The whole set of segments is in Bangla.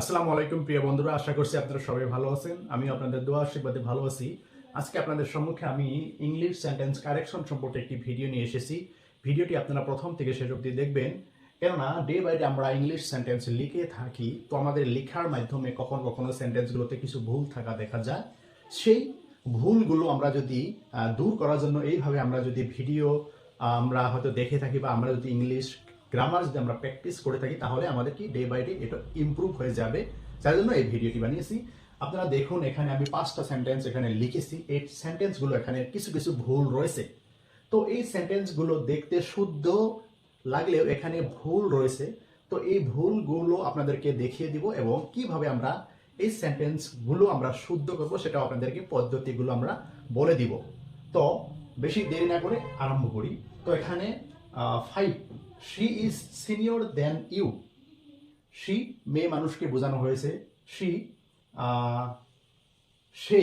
আসসালামু আলাইকুম, প্রিয় বন্ধুরা। আশা করছি আপনারা সবাই ভালো আছেন। আমি আপনাদের দোয়া আশীর্বাদে ভালো আছি। আজকে আপনাদের সম্মুখে আমি ইংলিশ সেন্টেন্স কারেকশন সম্পর্কে একটি ভিডিও নিয়ে এসেছি। ভিডিওটি আপনারা প্রথম থেকে শেষ অবধি দেখবেন। কেননা ডে বাই ডে আমরা ইংলিশ সেন্টেন্স লিখে থাকি, তো আমাদের লেখার মাধ্যমে কখন কখনো সেন্টেন্সগুলোতে কিছু ভুল থাকা দেখা যায়। সেই ভুলগুলো আমরা যদি দূর করার জন্য এইভাবে আমরা যদি ভিডিও আমরা হয়তো দেখে থাকি বা আমরা যদি ইংলিশ গ্রামার যদি আমরা প্র্যাকটিস করে থাকি, তাহলে আমাদের কি ডে বাই ডে এটা ইমপ্রুভ হয়ে যাবে। যার জন্য এই ভিডিওটি বানিয়েছি। আপনারা দেখুন, এখানে আমি পাঁচটা সেন্টেন্স এখানে লিখেছি। এই সেন্টেন্সগুলো এখানে কিছু কিছু ভুল রয়েছে। তো এই সেন্টেন্সগুলো দেখতে শুদ্ধ লাগলেও এখানে ভুল রয়েছে। তো এই ভুলগুলো আপনাদেরকে দেখিয়ে দিব এবং কীভাবে আমরা এই সেন্টেন্সগুলো আমরা শুদ্ধ করব সেটা আপনাদেরকে পদ্ধতিগুলো আমরা বলে দিব। তো বেশি দেরি না করে আরম্ভ করি। তো এখানে five she is senior then you she মেয়ে মানুষকে বোঝানো হয়েছে। শি সে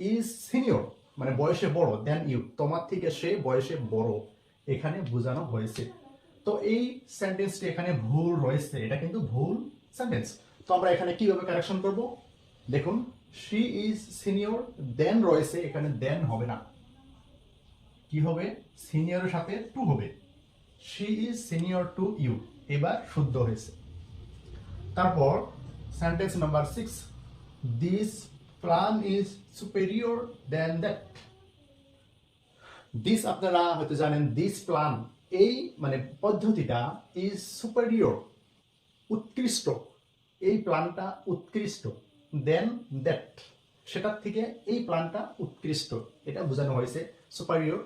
ইজ সিনিয়র মানে বয়সে বড় দেন ইউ তোমার থেকে সে বয়সে বড়। এখানে বোঝানো হয়েছে। তো এই সেন্টেন্সটি এখানে ভুল রয়েছে। এটা কিন্তু ভুল সেন্টেন্স তো আমরা এখানে কীভাবে কারেকশন করব? দেখুন শি ইজ সিনিয়র দেন রয়েছে। এখানে দেন হবে না। কি হবে? সিনিয়রের সাথে টু হবে। She is senior to you এবার শুদ্ধ হয়েছে। তারপর sentence number six this plan is superior then that this আপনারা হয়তো জানেন দিস প্ল্যান এই মানে পদ্ধতিটা ইজ সুপেরিয়র উৎকৃষ্ট। এই প্ল্যানটা উৎকৃষ্ট। দেন দ্যাট সেটার থেকে এই প্ল্যানটা উৎকৃষ্ট। এটা বোঝানো হয়েছে সুপারিয়র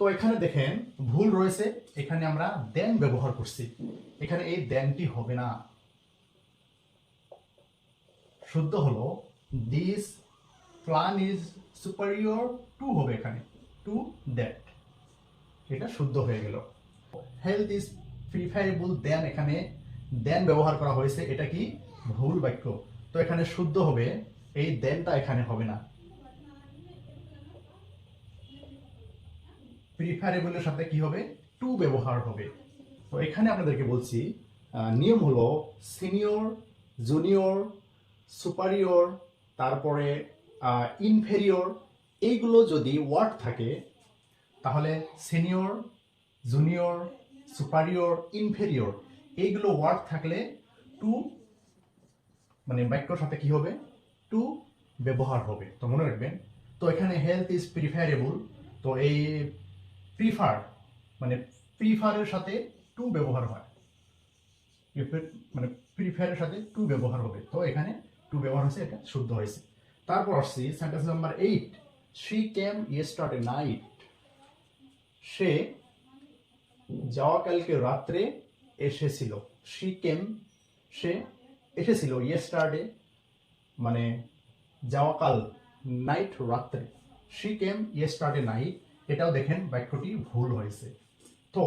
তো এখানে দেখেন, ভুল রয়েছে। এখানে আমরা দেন ব্যবহার করছি। এখানে এই দেনটি হবে না। শুদ্ধ হলো this plan is superior to হবে এখানে। টু দ্যাট এটা শুদ্ধ হয়ে গেল। হেলথ ইজ প্রিফারেবল দেন এখানে দেন ব্যবহার করা হয়েছে। এটা কি? ভুল বাক্য। তো এখানে শুদ্ধ হবে, এই দেনটা এখানে হবে না। প্রিফারেবলের সাথে কি হবে? টু ব্যবহার হবে। তো এখানে আপনাদেরকে বলছি নিয়ম হলো সিনিয়র জুনিয়র সুপারিয়র তারপরে ইনফেরিয়র এইগুলো যদি ওয়ার্ড থাকে, তাহলে সিনিয়র জুনিয়র সুপারিয়র ইনফেরিয়র এইগুলো ওয়ার্ড থাকলে টু মানে বাক্যর সাথে কি হবে? টু ব্যবহার হবে। তো মনে রাখবেন, তো এখানে হেলথ ইজ প্রিফারেবল তো এই প্রিফার মানে প্রিফারের সাথে টু ব্যবহার হয়। মানে প্রিফারের সাথে টু ব্যবহার হবে। তো এখানে টু ব্যবহার হয়েছে, এটা শুদ্ধ হয়েছে। তারপর আসছি sentence number eight she came yesterday night সে যাওয়া কালকে রাত্রে এসেছিল। শি কেম সে এসেছিল ইয়েস্টারডে মানে যাওয়া কাল নাইট রাত্রে। শি কেম ইয়েস্টারডে নাইট এটাও দেখেন বাক্যটি ভুল হয়েছে। তো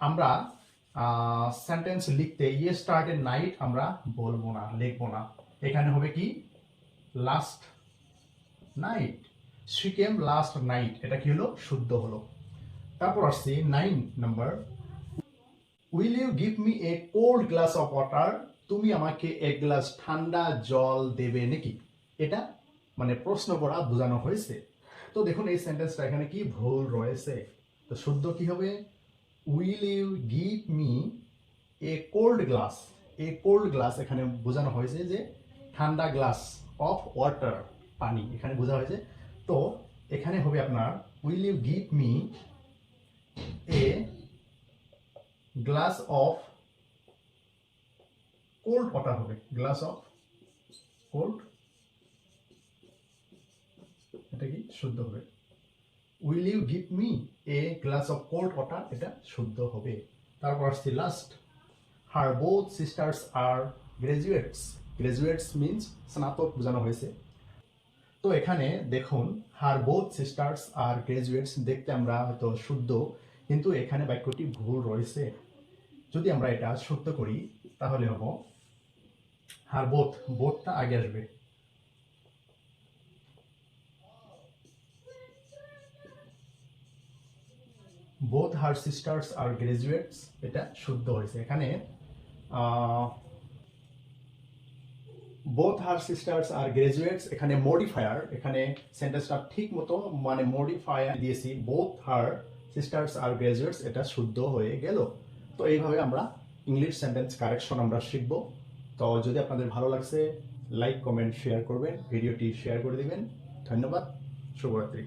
আমরা সেন্টেন্স লিখতে ইয়েস্টারডে নাইট আমরা বলব না, লিখব না। এখানে হবে কি? Last night she came last night এটা কি হলো? শুদ্ধ হলো। তারপর আসছি nine number will you give me a cold glass of water তুমি আমাকে এক গ্লাস ঠান্ডা জল দেবে নাকি? এটা মানে প্রশ্ন করা বোঝানো হয়েছে। তো দেখুন, এই সেন্টেন্সটা এখানে কি ভুল রয়েছে? তো শুদ্ধ কি হবে? Will you give me a cold glass a cold glass এখানে বোঝানো হয়েছে যে ঠান্ডা গ্লাস অফ ওয়াটার পানি, এখানে বোঝা হয়েছে। তো এখানে হবে আপনার will you give me a glass of cold water হবে। গ্লাস অফ কোল্ড এটা কি শুদ্ধ হবে? Will you give me a glass of cold water এটা শুদ্ধ হবে। তারপর আসছি লাস্ট হার বোথ সিস্টার্স আর গ্রাজুয়েটস গ্রাজুয়েটস মিনস স্নাতক বোঝানো হয়েছে। তো এখানে দেখুন হার বোথ সিস্টার্স আর গ্রাজুয়েটস দেখতে আমরা হয়তো শুদ্ধ, কিন্তু এখানে বাক্যটি ভুল রয়েছে। যদি আমরা এটা শুদ্ধ করি, তাহলে হব হার বোথ বোথটা আগে আসবে। বোথ হার সিস্টার্স আর গ্রাজুয়েটস এটা শুদ্ধ হয়েছে। এখানে বোথ হার সিস্টার্স আর গ্রাজুয়েটস এখানে মডিফায়ার এখানে সেন্টেন্সটা ঠিক মতো মানে মডিফায়ার দিয়েছি। বোথ হার সিস্টার্স আর গ্রাজুয়েটস এটা শুদ্ধ হয়ে গেল। তো এইভাবে আমরা ইংলিশ সেন্টেন্স কারেকশন আমরা শিখব। তো যদি আপনাদের ভালো লাগছে লাইক কমেন্ট শেয়ার করবেন। ভিডিওটি শেয়ার করে দিবেন। ধন্যবাদ। শুভরাত্রি।